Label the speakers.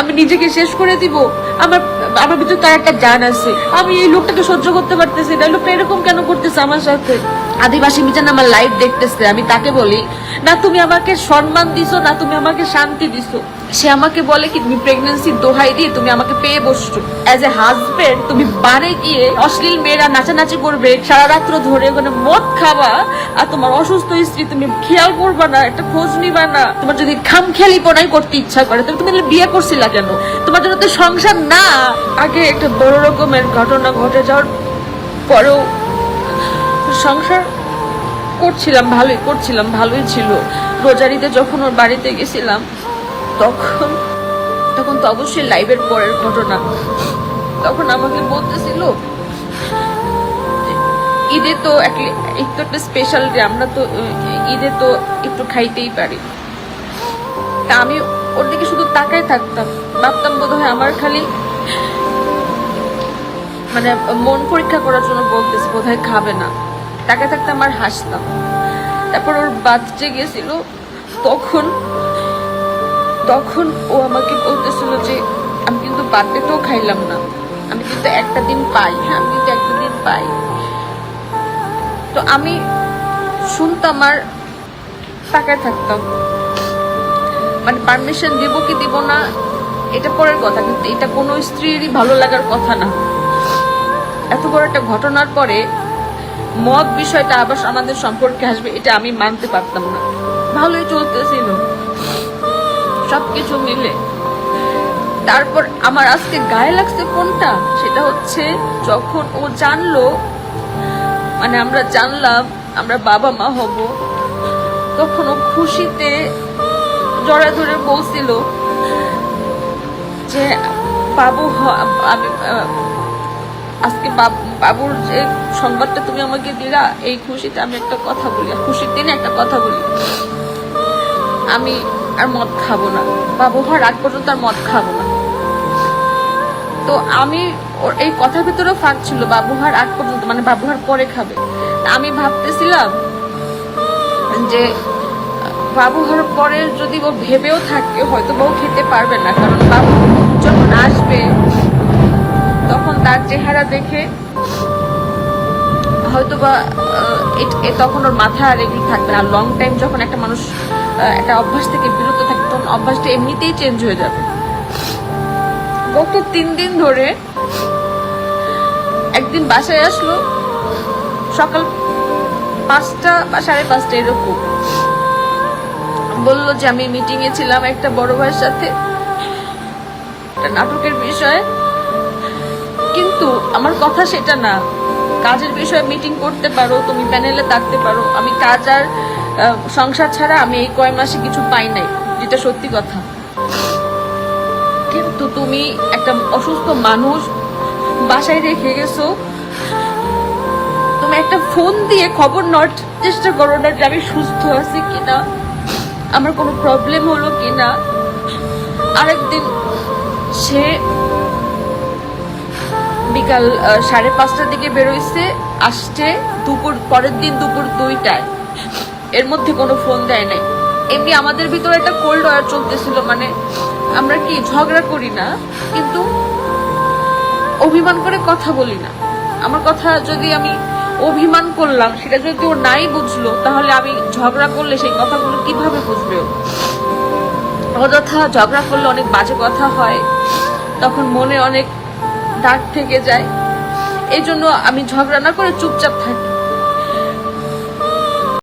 Speaker 1: আমি নিজেকে শেষ করে দিব। আমার আমার ভিতরে তার একটা জান আছে। আমি এই লোকটাকে সহ্য করতে পারতেছি না। লোকটা এরকম কেন করতেছে আমার সাথে? আদিবাসী মিজান আমার লাইফ দেখতেছে। আমি তাকে বলি, না, তুমি আমাকে সম্মান দিছো, না, তুমি আমাকে শান্তি দিছো। সে আমাকে বলে কি, তুমি প্রেগনেন্সি দোহাই দিয়ে তুমি আমাকে পেয়ে বসছো। অ্যাজ এ হাজবেন্ড তুমি বারে গিয়ে অশ্লীল মেয়েরা নাচানাচি করবে সারা রাত্র ধরে ওখানে মদ খাবা, আর তোমার অসুস্থ স্ত্রী তুমি খেয়াল করবা না, একটা খোঁজ নিবা না। তোমার যদি খাম খেয়ালি পনাই করতে ইচ্ছা করে তুমি তুমি বিয়ে করছিলা কেন? তোমার জন্য তো সংসার না। আগে একটা বড় রকমের ঘটনা ঘটে যাওয়ার পরেও সংসার করছিলাম, ভালোই করছিলাম, ভালোই ছিল। রোজারিতে যখন ওর বাড়িতে গেছিলাম তখন তখন তো অবশ্যই লাইভের পরের ঘটনা। তখন আমাকে বলতেছিল ঈদে তো এক- একটু একটা স্পেশাল ডে আমরা তো ঈদে তো একটু খাইতেই পারি। তা আমি ওর দিকে শুধু তাকাই থাকতাম। ভাবতাম বোধ হয় আমার খালি মানে মন পরীক্ষা করার জন্য বলতেছে, বোধহয় খাবে না। তাকে থাকতে আমার হাসতাম। তারপর ওর বাচ্চা গেছিল, তখন তখন ও আমাকে বলতেছিল যে, আমি কিন্তু বার্থডেতেও খাইলাম না। আমি কিন্তু একটা দিন পাই হ্যাঁ আমি কিন্তু একটা দিন পাই। তো আমি শুনতাম আর তাকায় থাকতাম। মানে পারমিশন দিব কি দিব না, এটা পরের কথা, কিন্তু এটা কোনো স্ত্রীরই ভালো লাগার কথা না। এত বড় একটা ঘটনার পরে মদ বিষয়টা আবার আমাদের সম্পর্কে আসবে, এটা আমি মানতে পারতাম না। ভালোই চলতেছিল। সবকিছু মিলে। তারপর আমার আজকে গায়ে লাগছে কোনটা? সেটা হচ্ছে যখন ও জানলো মানে আমরা জানলাম, আমরা বাবা মা হব, তখন ও খুশিতে জড়া ধরে বলছিল যে, বাবু আমি আজকে বাব- বাবুর যে সংবাদটা তুমি আমাকে দিলা, এই খুশিতে আমি একটা কথা বলি, খুশির দিনে একটা কথা বলি। আমি আর মদ খাব না। বাবু হওয়ার আগ পর্যন্ত আর মদ খাব না। তো আমি ওর এই কথার ভিতরে ফাঁক ছিল, বাবু হওয়ার আগ পর্যন্ত মানে বাবু পরে খাবে। আমি ভাবতেছিলাম যে, বাবু পরে যদি ও ভেবেও থাকে, হয়তো বউ খেতে পারবে না, কারণ বাবু যখন আসবে, তখন তার চেহারা দেখে হয়তো বা তখন ওর মাথা আর এগুলি থাকবে না। লং টাইম যখন একটা মানুষ একটা অভ্যাস থেকে বিরত থাকে, তখন অভ্যাসটা এমনিতেই চেঞ্জ হয়ে যাবে। গত তিন দিন ধরে একদিন বাসায় আসলো, সকাল পাঁচটা বা সাড়ে পাঁচটা এরকম। বলল যে, আমি মিটিং এ ছিলাম একটা বড় ভাইয়ের সাথে, একটা নাটকের বিষয়ে। কিন্তু আমার কথা সেটা না। কাজের বিষয়ে মিটিং করতে পারো, তুমি প্যানেলে থাকতে পারো। আমি কাজ আর সংসার ছাড়া আমি এই কয় মাসে কিছু পাই নাই, যেটা সত্যি কথা। কিন্তু তুমি একটা অসুস্থ মানুষ, বাসায় রেখে গেছো। তুমি একটা ফোন দিয়ে খবর নেওয়ার চেষ্টা করো না যে আমি সুস্থ আছি কিনা। আমার কোনো প্রবলেম হলো কিনা। আরেকদিন সে বিকাল সাড়ে পাঁচটার দিকে বেরোইছে, আসছে দুপুর, পরের দিন দুপুর দুইটায়। এর মধ্যে কোনো ফোন দেয় নাই। এমনি আমাদের ভিতরে একটা কোল্ড ওয়ার চলতেছিল মানে আমরা কি ঝগড়া করি না, কিন্তু অভিমান করে কথা বলি না। আমার কথা যদি আমি অভিমান করলাম, সেটা যদি ও নাই বুঝলো, তাহলে আমি ঝগড়া করলে সেই কথাগুলো কীভাবে বুঝবে? অযথা ঝগড়া করলে অনেক বাজে কথা হয়, তখন মনে অনেক দাগ থেকে যায়। এই জন্য আমি ঝগড়া না করে চুপচাপ থাকি।